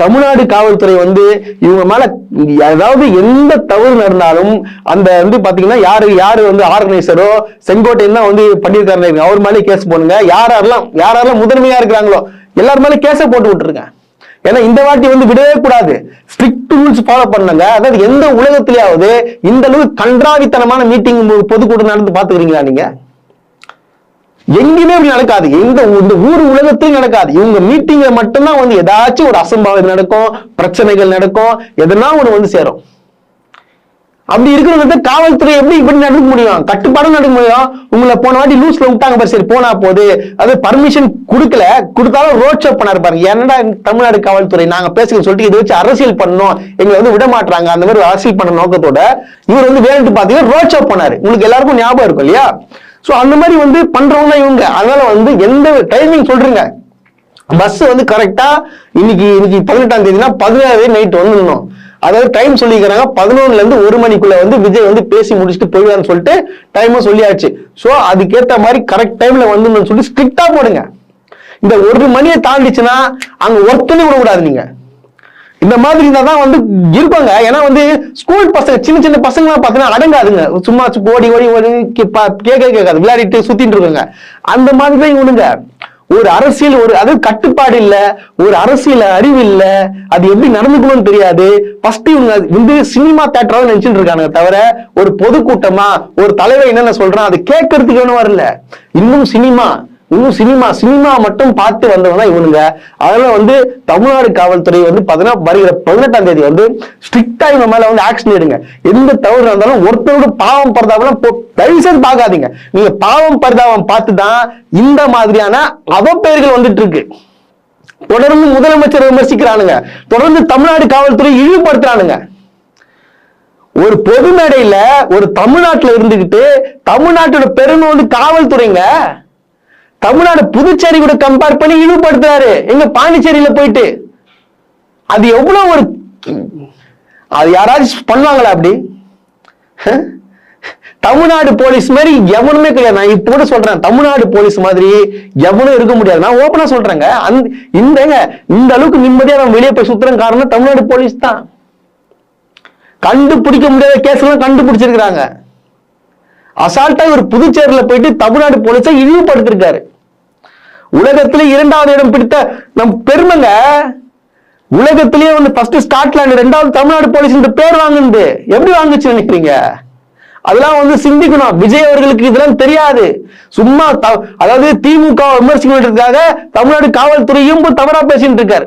தமிழ்நாடு காவல்துறை வந்து இவங்க மேல அதாவது எந்த தவறு நடந்தாலும் அந்த வந்து பாத்தீங்கன்னா யாரு யாரு வந்து ஆர்கனைசரோ செங்கோட்டையன் தான் வந்து பண்ணியிருக்காரு அவர் மேலே கேஸ் போடுங்க. யார் யாரெல்லாம் யார் யாரெல்லாம் முதன்மையா இருக்கிறாங்களோ எல்லாரும் மேலே கேஸை போட்டு விட்டுருங்க. ஏன்னா இந்த வாட்டி வந்து விடவே கூடாது. ஸ்ட்ரிக்ட் ரூல்ஸ் ஃபாலோ பண்ணுங்க. அதாவது எந்த உலகத்திலேயாவது இந்த அளவுக்கு கன்றாவித்தனமான மீட்டிங் பொதுக்கூட்டம் நடந்து பாத்துக்கிறீங்களா நீங்க? எங்கேயுமே அப்படி நடக்காது. எங்க இந்த ஊர் உலகத்திலும் நடக்காது. இவங்க மீட்டிங்ல மட்டும்தான் வந்து ஏதாச்சும் ஒரு அசம்பாவிதம் நடக்கும் பிரச்சனைகள் நடக்கும் எதனா ஒண்ணு வந்து சேரும். அப்படி இருக்கிறத காவல்துறை எப்படி இப்படி நடக்க முடியும்? கட்டுப்பாடும் நடக்க முடியும். உங்களை போன வாட்டி லூஸ்ல விட்டாங்க பாரு சரி போனா போது. அது பர்மிஷன் கொடுக்கல. கொடுத்தாலும் ரோட் ஷோ பண்ணாரு பாருங்க என்னடா தமிழ்நாடு காவல்துறை? நாங்க பேசுங்க சொல்லிட்டு இதை வச்சு அரசியல் பண்ணோம் எங்களை வந்து விட மாட்டாங்க அந்த மாதிரி அரசியல் பண்ண நோக்கத்தோட இவர் வந்து வேலைட்டு பாத்தீங்கன்னா ரோட் ஷோ பண்ணாரு. உங்களுக்கு எல்லாருக்கும் ஞாபகம் இருக்கும் இல்லையா? ஸோ அந்த மாதிரி வந்து பண்றவங்க இவங்க. அதனால வந்து எந்த டைமிங் சொல்றீங்க? பஸ் வந்து கரெக்டா இன்னைக்கு இன்னைக்கு பதினெட்டாம் தேதினா பதினேழு நைட் வந்துடணும். அதாவது டைம் சொல்லிக்கிறாங்க பதினொன்னுல இருந்து ஒரு மணிக்குள்ள வந்து விஜய் வந்து பேசி முடிச்சுட்டு போயிடுவான்னு சொல்லிட்டு டைமும் சொல்லியாச்சு. ஸோ அதுக்கேத்த மாதிரி கரெக்ட் டைம்ல வந்துடணும்னு சொல்லி ஸ்ட்ரிக்டா போடுங்க. இந்த ஒரு மணியை தாண்டிச்சுன்னா அங்க ஒருத்தனே விடக்கூடாது நீங்க. இந்த மாதிரி இருந்தா தான் வந்து இருப்பாங்க. ஏன்னா வந்து ஸ்கூல் பசங்க சின்ன சின்ன பசங்களாம் பார்த்தீங்கன்னா அடங்காதுங்க. சும்மா ஓடி ஓடி ஓடி கே- பா- கேட்க கேட்காது. விளையாடிட்டு சுத்திட்டு இருக்காங்க. அந்த மாதிரி தான் இவனுங்க ஒரு அரசியல் ஒரு அது கட்டுப்பாடு இல்ல. ஒரு அரசியல் அறிவு இல்ல. அது எப்படி நடந்துக்கணும்னு தெரியாது. ஃபர்ஸ்ட் இவங்க வந்து சினிமா தேட்டராக நினைச்சிட்டு இருக்காங்க தவிர ஒரு பொதுக்கூட்டமா ஒரு தலைவர் என்னென்ன சொல்றான் அது கேட்கறதுக்கு வேணும் வரல. இன்னும் சினிமா. இன்னும் சினிமா சினிமா மட்டும் பார்த்து வந்தவங்க தான் இவனுங்க. அதனால வந்து தமிழ்நாடு காவல்துறை வந்து பாத்தீங்கன்னா வருகிற பதினெட்டாம் தேதி வந்து ஸ்ட்ரிக்டா இவங்க மேல வந்து ஆக்ஷன் எடுங்க. எந்த தவறு இருந்தாலும் ஒருத்தரோட பாவம் பரிதாபம் தயவு செய்து பார்க்காதீங்க. நீங்க பாவம் பரிதாபம் பார்த்து தான் இந்த மாதிரியான அவப்பெயர்கள் வந்துட்டு இருக்கு தொடர்ந்து முதலமைச்சர் விமர்சிக்கிறானுங்க. தொடர்ந்து தமிழ்நாடு காவல்துறை இழிவுபடுத்துறானுங்க. ஒரு பொது மேடையில ஒரு தமிழ்நாட்டுல இருந்துகிட்டு தமிழ்நாட்டோட பெருமை வந்து காவல்துறைங்க. தமிழ்நாடு புதுச்சேரி கூட கம்பேர் பண்ணி இழிவுபடுத்துறாரு. எங்க பாண்டிச்சேரியில போயிட்டு. அது எவ்வளவு ஒரு அது யாராச்சும் பண்ணுவாங்களா அப்படி? தமிழ்நாடு போலீஸ் மாதிரி எவனுமே கிடையாது. நான் இப்ப கூட சொல்றேன் தமிழ்நாடு போலீஸ் மாதிரி எவனும் இருக்க முடியாது. நான் ஓப்பனா சொல்றேங்க. அந்த இந்த இந்த அளவுக்கு நிம்மதியா நான் வெளியே போய் சுத்துறேன் காரணம் தமிழ்நாடு போலீஸ் தான். கண்டுபிடிக்க முடியாத கேஸ் எல்லாம் கண்டுபிடிச்சிருக்கிறாங்க. அசால்ட்டா ஒரு புதுச்சேரியில போயிட்டு தமிழ்நாடு போலீஸை இழிவுபடுத்திருக்காரு. உலகத்திலே இரண்டாவது இடம் பிடித்த நம் பெருமைங்க உலகத்திலேயே வந்து ஃபர்ஸ்ட் ஸ்காட்லாந்து ரெண்டாவது தமிழ்நாடு போலீஸ் என்ற பேர் வாங்குது எப்படி வாங்குச்சு நினைக்கிறீங்க? அதெல்லாம் வந்து சிந்திக்கணும். விஜய் அவர்களுக்கு இதெல்லாம் தெரியாது. சும்மா த- அதாவது திமுக விமர்சிக்கிறதுக்காக தமிழ்நாடு காவல்துறையும் தவறா பேசிட்டு இருக்காரு.